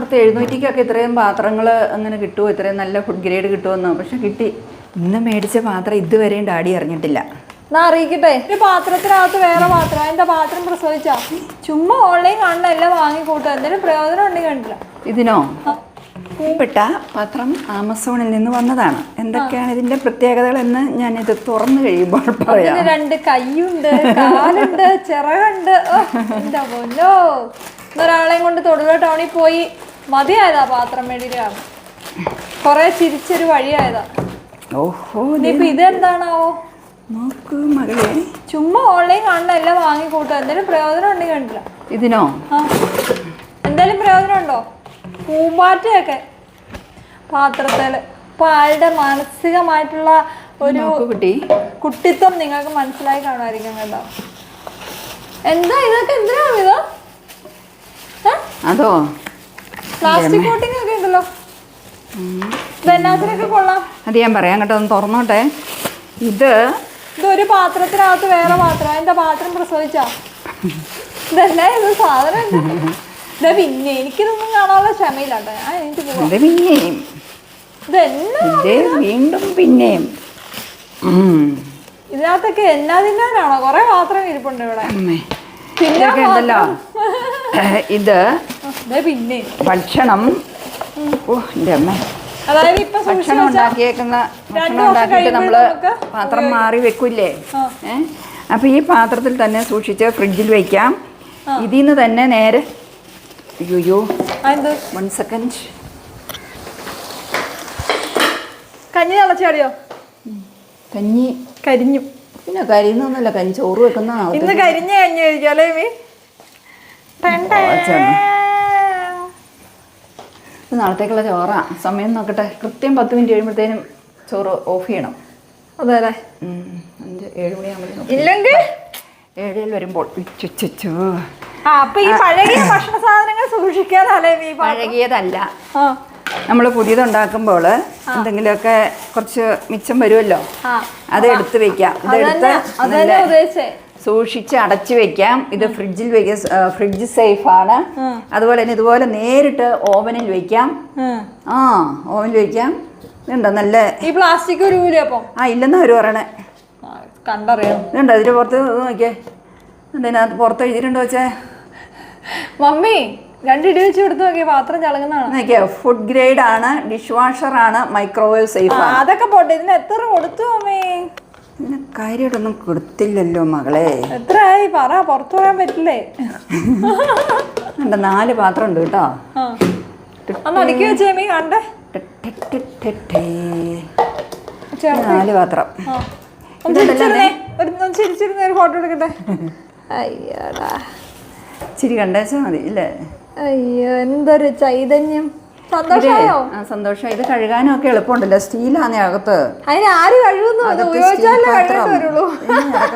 ഓർത്ത് എഴുന്നൂറ്റിക്കൊക്കെ ഇത്രയും പാത്രങ്ങൾ അങ്ങനെ കിട്ടുമോ ഇത്രയും നല്ല ഫുഡ് ഗ്രേഡ് കിട്ടുമെന്നോ പക്ഷെ കിട്ടി. ഇന്ന് മേടിച്ച പാത്രം ഇതുവരെയും ഡാഡി അറിഞ്ഞിട്ടില്ല. എന്നാ അറിയിക്കട്ടെ. ഒരു പാത്രത്തിനകത്ത് വേറെ പാത്രം. അതിന്റെ പാത്രം പ്രസവിച്ചാ? ചുമ്മാ ഓൺലൈൻ കാണണ്ട എല്ലാം വാങ്ങിക്കൂട്ടുക എന്തെങ്കിലും പ്രയോജനം ഉണ്ടെങ്കിൽ കണ്ടില്ല. ഇതിനോ? പെട്ട പത്രം ആമസോണിൽ നിന്ന് വന്നതാണ്. എന്തൊക്കെയാണ് ഇതിന്റെ പ്രത്യേകതകൾ എന്ന് ഞാൻ ഇത് തുറന്നു കഴിയുമ്പോൾ പറയാം. രണ്ട് കൈയുണ്ട് കാലുണ്ട് ചിറകുണ്ട്. എന്താ പൊന്നോ? കൊണ്ട് തൊടുക ടൗണിൽ പോയി മതിയായതാ പാത്രം മേടിയിലാണ് കൊറേ ചിരിച്ചൊരു വഴിയായതാ. ഓഹോ ഇനിയിപ്പൊ ഇതെന്താണാവോ? നോക്കൂ മകളെ. ചുമ്മാ ഓൺലൈൻ കാണുന്ന എല്ലാം വാങ്ങിക്കൂട്ടു. എന്തെങ്കിലും പ്രയോജനം ഉണ്ടെങ്കിൽ കണ്ടില്ല. ഇതിനോ? ആ. എന്തായാലും പ്രയോജനം ഉണ്ടോ പൂമ്പാറ്റയൊക്കെ. പാത്രത്തിൽ. അപ്പൊ ആളുടെ മാനസികമായിട്ടുള്ള ഒരു കുട്ടി. കുട്ടിത്വം നിങ്ങൾക്ക് മനസ്സിലായി കാണുമായിരിക്കും കേട്ടോ. എന്താ ഇതൊക്കെ എന്തിനാണ് ഇത് അതോ? പ്ലാസ്റ്റിക് കോട്ടിംഗ് ഒക്കെ ഉണ്ടല്ലോ. ഇതെന്നാത്തിനൊക്കെ കൊള്ളാം. അത് ഞാൻ പറയാം കേട്ടോ ഒന്ന് തുറന്നോട്ടെ. ഇത് ഇതൊരു പാത്രത്തിനകത്ത് വേറെ പാത്രം. അതിന്റെ പാത്രം പ്രസവിച്ചാ? ഇതല്ലേ ഇത് സാധനം? ഇതാ പിന്നെ എനിക്കിതൊന്നും കാണാനുള്ള ക്ഷമയില്ല കേട്ടോ. ഞാൻ എനിക്ക് പോവാം. ഇത് പിന്നെയും ഇതെന്നാ ഇത്? വീണ്ടും പിന്നെയും. ഉം. ഇതിനകത്തൊക്കെ എന്നാ തിന്നാനാണോ? കൊറേ പാത്രം ഇരിപ്പുണ്ട് ഇവിടെ. അമ്മേ. ഇതൊക്കെ ഉണ്ടല്ലോ. ഇത് പിന്നെ? ഭക്ഷണം. ഓ എന്റെ അമ്മ. അതായത് ഇപ്പൊ ഭക്ഷണം ഉണ്ടാക്കിയേക്കുന്ന ഭക്ഷണം ഉണ്ടാക്കിയിട്ട് നമ്മൾ പാത്രം മാറി വെക്കൂലേ ഏഹ് അപ്പം ഈ പാത്രത്തിൽ തന്നെ സൂക്ഷിച്ച് ഫ്രിഡ്ജിൽ വയ്ക്കാം ഇതിൽ നിന്ന് തന്നെ നേരെ അയ്യോ വൺ സെക്കൻഡ് കഞ്ഞി തിളച്ചാടിയോ കഞ്ഞി. കരിഞ്ഞു. പിന്നെ കരിയുന്നൊന്നുമല്ല കഞ്ഞി ചോറ് വെക്കുന്ന ഇന്ന് കരിഞ്ഞ കഞ്ഞി കഴിക്കാം അല്ലേ മീ നാളത്തേക്കുള്ള ചോറാ. സമയം നോക്കട്ടെ. കൃത്യം പത്ത് മിനിറ്റ് കഴിയുമ്പോഴത്തേനും ചോറ് ഓഫ് ചെയ്യണം. അതെ അഞ്ച് ഏഴ് ഇല്ലെങ്കിൽ? ഏഴിൽ വരുമ്പോൾ. ഉച്ചച്ചോ ആ അപ്പൊ ഈ പഴകിയ ഭക്ഷണ സാധനങ്ങൾ സൂക്ഷിക്കാനല്ലേ മീ പഴകിയതല്ല. നമ്മൾ പുതിയതുണ്ടാക്കുമ്പോൾ എന്തെങ്കിലുമൊക്കെ കുറച്ച് മിച്ചം വരുമല്ലോ? അത് എടുത്ത് വെക്കാം. ഇതെടുത്ത് സൂക്ഷിച്ച് അടച്ചു വെക്കാം. ഇത് ഫ്രിഡ്ജിൽ വെക്ക ഫ്രിഡ്ജ് സേഫ് ആണ് ഉം. അതുപോലെ തന്നെ ഇതുപോലെ നേരിട്ട് ഓവനിൽ വെക്കാം. ആ. ഓവനിൽ വെക്കാം. ഇതുണ്ടോ നല്ല ഈ പ്ലാസ്റ്റിക് ഒരു അപ്പം? ആ ഇല്ലെന്നാ അവർ പറയണേ. കണ്ടറിയാം. ഇതുണ്ടോ ഇതിന്റെ പുറത്ത്? നോക്കിയേ. എന്തിനകത്ത് പുറത്ത് എഴുതിയിട്ടുണ്ടോ വെച്ചേ? മമ്മി രണ്ട് ഇടി വെച്ച് കൊടുത്ത് നോക്കിയ പാത്രം ചളങ്ങുന്നതാണ്. ഫുഡ് ഗ്രേഡ് ആണ് ഡിഷ് വാഷർ ആണ് മൈക്രോവേവ് സേഫ് അതൊക്കെ പോട്ടെ ഇതിന് എത്ര കൊടുത്തു മമ്മി? ഇതിന് കാര്യമായിട്ടൊന്നും കൊടുത്തില്ലല്ലോ മകളെ. എത്രയായി? പറ പുറത്തു വരാൻ പറ്റില്ലേ? എന്റെ നാല് പാത്രം ഉണ്ട് കേട്ടോ. ആ. ഒന്ന് അടുക്കി വെച്ചേ മീ കണ്ടേ. നാല് പാത്രം. ഒരു ഫോട്ടോ എടുക്കട്ടെ? അയ്യോടാ ചിരി കണ്ടേച്ചാ മതി അല്ലേ അയ്യോ എന്തൊരു ചൈതന്യം. സന്തോഷമായോ സന്തോഷം. ഇത് കഴുകാനും ഒക്കെ എളുപ്പമുണ്ടല്ലോ. സ്റ്റീലാണ് അകത്ത്. അതിന് ആര്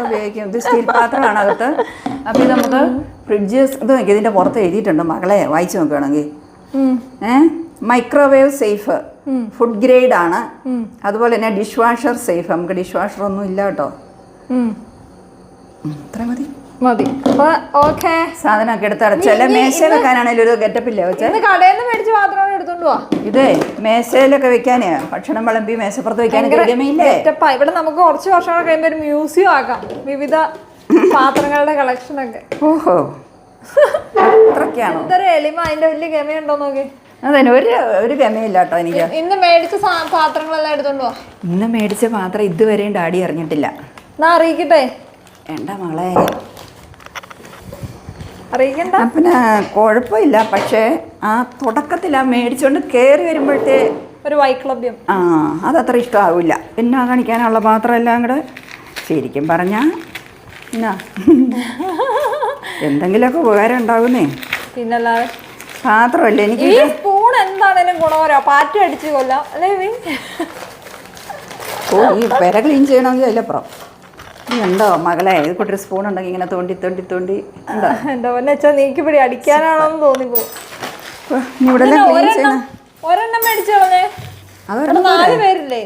ഉപയോഗിക്കും. ഇത് സ്റ്റീൽ പാത്രമാണ് അകത്ത്. അപ്പൊ ഇത് നമുക്ക് ഫ്രിഡ്ജ് ഇത് നോക്കി ഇതിന്റെ പുറത്ത് എഴുതിയിട്ടുണ്ട് മകളെ വായിച്ചു നോക്കുകയാണെങ്കിൽ. Microwave safe. ഫുഡ് ഗ്രേഡ് ആണ് അതുപോലെ തന്നെ ഡിഷ് വാഷർ സേഫ്. നമുക്ക് ഡിഷ് വാഷർ ഒന്നും ഇല്ല കേട്ടോ ഇത്ര മതി. മതി. സാധനമൊക്കെ എടുത്ത് അടച്ചല്ല മേശ വെക്കാനാണെങ്കിലും ഒരു ഗെറ്റപ്പില്ല വെച്ചാൽ കടയിൽ നിന്ന് മേടിച്ച് പാത്രം ഇതേ മേശയിലൊക്കെ വെക്കാനേ. ഭക്ഷണം വിളമ്പി മേശപ്പുറത്ത് വെക്കാൻ. ഇവിടെ നമുക്ക് കുറച്ച് വർഷങ്ങൾ കഴിയുമ്പോൾ ഒരു മ്യൂസിയം ആക്കാം. വിവിധ പാത്രങ്ങളുടെ കളക്ഷനൊക്കെ ഓഹോ. അത്രയ്ക്കാണോ എന്തൊരു എളിമ. അതിന്റെ വലിയ ഗമയുണ്ടോ നോക്കി. അതന്നെ. ഒരു ഒരു ഗമയില്ല കേട്ടോ എനിക്ക്. ഇന്ന് മേടിച്ച പാത്രങ്ങളെല്ലാം എടുത്തോണ്ട് പോവാ ഇന്ന് മേടിച്ച പാത്രം ഇതുവരെയും ഡാഡി അറിഞ്ഞിട്ടില്ല എന്നാ അറിയിക്കട്ടെ. വേണ്ട മകളെ അറിയിക്കണ്ട. പിന്നെ കുഴപ്പമില്ല. പക്ഷേ ആ തുടക്കത്തിൽ ആ മേടിച്ചുകൊണ്ട് കയറി വരുമ്പോഴത്തെ ഒരു വൈക്ലഭ്യം. ആ അതത്ര ഇഷ്ടമാവില്ല പിന്നെ കാണിക്കാനുള്ള പാത്രം എല്ലാം കൂടെ ശരിക്കും പറഞ്ഞാൽ എന്നാ? എന്തെങ്കിലുമൊക്കെ ഉപകാരം ഉണ്ടാകുന്നേ പിന്നല്ലാതെ? പാത്രമല്ലേ എനിക്ക് ഈ സ്പൂൺ എന്താണേലും ഗുണകരോ പാറ്റ അടിച്ച് കൊല്ലാം. അല്ലേ ഓ ഈ പെര ക്ലീൻ ചെയ്യണമെങ്കിൽ അതിലപ്പുറം. ഉണ്ടോ മകളെ? ഇത് കൂട്ടൊരു സ്പൂൺ ഉണ്ടെങ്കിൽ ഇങ്ങനെ തോണ്ടി തോണ്ടി തോണ്ടി ഉണ്ടോ? എന്താ പറഞ്ഞ നീക്ക് പിടി അടിക്കാനാണോന്ന് തോന്നിപ്പോ. ക്ലീൻ ഒരെണ്ണം നാല് പേരില്ലേ?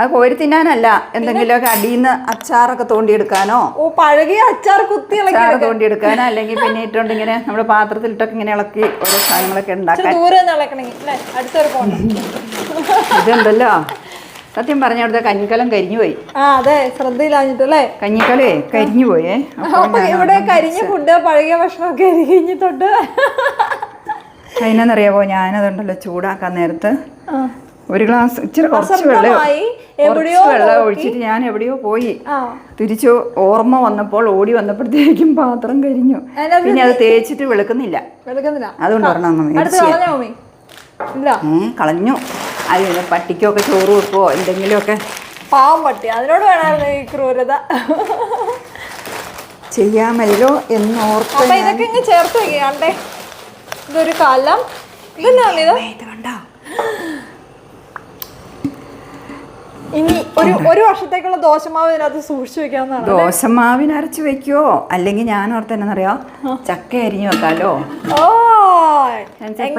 അത് കോരി തിന്നാനല്ല. എന്തെങ്കിലുമൊക്കെ ഒക്കെ നിന്ന് അച്ചാറൊക്കെ തോണ്ടിയെടുക്കാനോ? ഓ പഴകിയ അച്ചാർ കുത്തി അച്ചാറ് തോണ്ടിയെടുക്കാനോ? അല്ലെങ്കിൽ പിന്നെ ഇട്ടുകൊണ്ട് ഇങ്ങനെ നമ്മുടെ പാത്രത്തിലിട്ടൊക്കെ ഇങ്ങനെ ഇളക്കി ഓരോ സാധനങ്ങളൊക്കെ ഉണ്ടാക്കാൻ. ഇതുണ്ടല്ലോ സത്യം പറഞ്ഞ അവിടുത്തെ കഞ്ഞിക്കലം കരിഞ്ഞു പോയി ആ അതെ ശ്രദ്ധയിലാഞ്ഞിട്ടല്ലേ? കഞ്ഞിക്കലേ കരിഞ്ഞു പോയേ അപ്പോൾ അപ്പൊ ഇവിടെ കരിഞ്ഞ ഫുഡ് പഴകിയ ഭക്ഷണമൊക്കെ കഴിഞ്ഞിട്ടുണ്ട് അതിനെന്നറിയാവോ ഞാനതുണ്ടല്ലോ ചൂടാക്കാൻ നേരത്ത്. ഒരു ഗ്ലാസ് ഇച്ചിരി കുറച്ച് വെള്ളം കുറച്ച് വെള്ളം ഒഴിച്ചിട്ട് ഞാൻ എവിടെയോ പോയി. തിരിച്ചു ഓർമ്മ വന്നപ്പോൾ ഓടി വന്നപ്പോഴത്തേക്കും പാത്രം കരിഞ്ഞു. പിന്നെ അത് തേച്ചിട്ട് വെളുക്കുന്നില്ല. അതുകൊണ്ട് പറഞ്ഞു കളഞ്ഞോ. മമ്മി ഇല്ല ഏ കളഞ്ഞു അത് പിന്നെ പട്ടിക്കൊക്കെ ചോറ് വെക്കുവോ? എന്തെങ്കിലുമൊക്കെ. പാവം പട്ടി. അതിനോട് വേണമായിരുന്നു ഈ ക്രൂരത. ചെയ്യാമല്ലോ എന്നോർത്ത് അപ്പൊ ഇതൊക്കെ ഇങ്ങ് ചേർത്ത് വെക്കണ്ടേ ഇതൊരു കലം. ഇതല്ലേ ഇത് ഇത് കണ്ടോ? ഇനി ഒരു ഒരു വർഷത്തേക്കുള്ള ദോശമാവ് ഇതിനകത്ത് സൂക്ഷിച്ചു വെക്കാവുന്നതാണ് ദോശമാവിനരച്ച് വെക്കുവോ? അല്ലെങ്കിൽ ഞാൻ ഓർത്ത് എന്നറിയോ ചക്ക അരിഞ്ഞു വെക്കാലോ? ഓ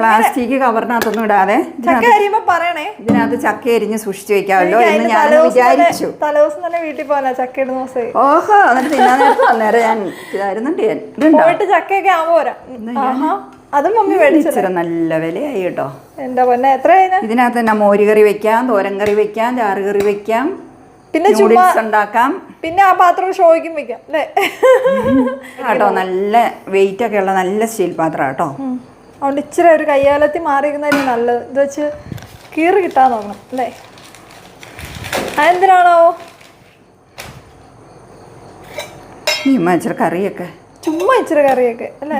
പ്ലാസ്റ്റിക് കവറിനകത്തൊന്നും ഇടാതെ ചക്ക അരിയുമ്പോ പറയണേ. ഇതിനകത്ത് ചക്ക എരിഞ്ഞ് സൂക്ഷിച്ചു വെക്കാമല്ലോ എന്ന് ഞാൻ വിചാരിച്ചു. തലേദിവസം തന്നെ വീട്ടിൽ പോകാനാ ചക്ക ഇടുന്ന ദിവസമേ ഓഹോ എന്നിട്ട് തിന്നാൻ അന്നേരം ഞാൻ ഇതായിരുന്നുണ്ട് ഞാൻ. പോയിട്ട് ചക്കയൊക്കെ ആവുമ്പോ വരാം. അതും മമ്മി മേടിച്ചു നല്ല വിലയായി കേട്ടോ. എന്റെ പൊന്നെ? എത്ര ഇതിനകത്ത് തന്നെ മോര് കറി വെക്കാം തോരൻ കറി വെക്കാം ചാറ് കറി വെക്കാം പിന്നെ ചുമ്മാ ഉണ്ടാക്കാം. പിന്നെ ആ പാത്രം ഷോയ്ക്കും വെക്കാം അല്ലേ? കേട്ടോ നല്ല വെയിറ്റ് ഒക്കെ ഉള്ള നല്ല സ്റ്റീൽ പാത്രം കേട്ടോ. അതുകൊണ്ട് ഇച്ചിരി ഒരു കയ്യാലത്തി മാറിയിരുന്നതിന് നല്ലത്. ഇത് വെച്ച് കീറി കിട്ടാൻ നോക്കണം അല്ലേ? അതെന്തിനാണോ? ഇച്ചിരി കറിയൊക്കെ. ചുമ്മാ ഇച്ചിരി കറിയൊക്കെ അല്ലേ?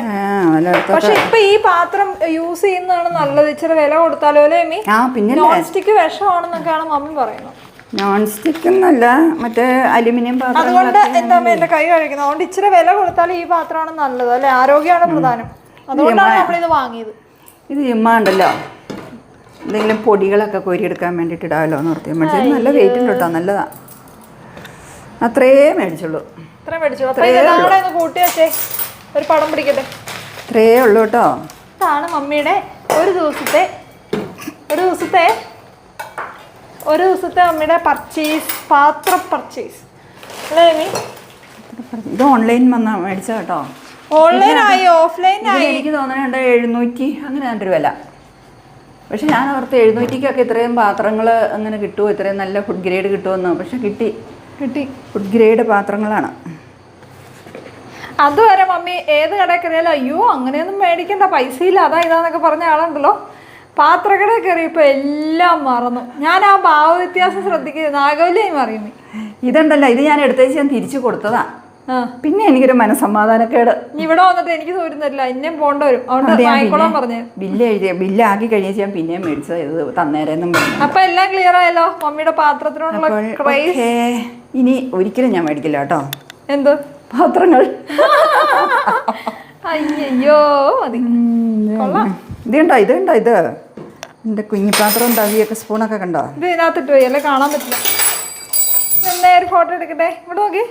പക്ഷെ ഇപ്പൊ ഈ പാത്രം യൂസ് ചെയ്യുന്നതാണ് നല്ലത്. ഇച്ചിരി വില കൊടുത്താലോ അല്ലേ മീ പിന്നെ നോൺ സ്റ്റിക്ക് വിഷമാണെന്നൊക്കെയാണ് മമ്മി പറയുന്നത്. നോൺ സ്റ്റിക്ക് എന്നല്ല മറ്റേ അലുമിനിയം പാത്രം അതുകൊണ്ട് എന്താ എന്റെ കൈ കഴിക്കുന്നത് അതുകൊണ്ട് ഇച്ചിരി വില കൊടുത്താൽ ഈ പാത്രമാണ് നല്ലത് അല്ലെ? ആരോഗ്യമാണ് പ്രധാനം. അതുകൊണ്ടാണ് നമ്മളിത് വാങ്ങിയത്. ഇത് ചുമ്മാണ്ടല്ലോ എന്തെങ്കിലും പൊടികളൊക്കെ കോരിയെടുക്കാൻ വേണ്ടിയിട്ട് ഇടാമല്ലോ എന്ന് ഓർത്തി മേടിച്ചത് നല്ല വെയിറ്റ് ഉണ്ട് കേട്ടോ നല്ലതാ. അത്രേ മേടിച്ചുള്ളൂ. ഇത്ര കൂട്ടി വെച്ചേ? ഒരു പടം പിടിക്കട്ടെ? അത്രേ ഉള്ളൂ കേട്ടോ. ഇതാണ് മമ്മിയുടെ ഒരു ദിവസത്തെ ഒരു ദിവസത്തെ ഒരു ദിവസത്തെ മമ്മിയുടെ പർച്ചേസ് പാത്ര പർച്ചേസ് അല്ലേ ഇത് ഓൺലൈൻ വന്ന മേടിച്ച കേട്ടോ. ഓൺലൈൻ ആയി എനിക്ക് തോന്നുന്നുണ്ട് എഴുന്നൂറ്റി അങ്ങനെ ഒരു വില. പക്ഷെ ഞാൻ ഓർത്ത് എഴുന്നൂറ്റിക്കൊക്കെ ഇത്രയും പാത്രങ്ങൾ അങ്ങനെ കിട്ടുമോ ഇത്രയും നല്ല ഫുഡ് ഗ്രേഡ് കിട്ടുമെന്ന് പക്ഷെ കിട്ടി. കിട്ടി. ഫുഡ് ഗ്രേഡ് പാത്രങ്ങളാണ്. അതുവരെ മമ്മി ഏത് കടയിൽ കയറിയാലും അയ്യോ അങ്ങനെയൊന്നും മേടിക്കണ്ട. പൈസ ഇല്ല അതാ ഇതാന്നൊക്കെ പറഞ്ഞ ആളുണ്ടല്ലോ. പാത്രക്കടയിൽ കയറിയപ്പോൾ എല്ലാം മറന്നു. ഞാൻ ആ ഭാവ വ്യത്യാസം ശ്രദ്ധിക്കുന്നത് നാഗവല്യായി മറിയുന്നു ഇതുണ്ടല്ലോ. ഇത് ഞാൻ എടുത്തേച്ച് ഞാൻ തിരിച്ചു കൊടുത്തതാ. ആ പിന്നെ എനിക്കൊരു മനസ്സമാധാനക്കേട്. ഇവിടെ വന്നിട്ട് എനിക്ക് തോരുന്നില്ല. എന്നെയും പോണ്ട വരും. അതുകൊണ്ട് അത് വാങ്ങിക്കോളാൻ പറഞ്ഞു. ബില്ല് എഴുതിയ ബില്ലാക്കി കഴിഞ്ഞ ഞാൻ പിന്നെയും മേടിച്ചത് ഇത് തന്നേരെന്നും അപ്പൊ എല്ലാം ക്ലിയർ ആയല്ലോ? മമ്മിയുടെ പാത്രത്തിനോടുള്ള ഇനി ഒരിക്കലും ഞാൻ മേടിക്കില്ല കേട്ടോ. എന്ത്? പാത്രങ്ങൾ. അയ്യോ ഇത് കണ്ടോ? ഇത് കണ്ടോ? ഇത്. എന്റെ കുഞ്ഞിപ്പാത്രവും തവിയൊക്കെ സ്പൂണൊക്കെ കണ്ടോ? ഇത് ഇതിനകത്തിട്ട് പോയി. അല്ലേ? കാണാൻ പറ്റില്ല. എന്തായാലും ഫോട്ടോ എടുക്കട്ടെ? ഇവിടെ നോക്കി.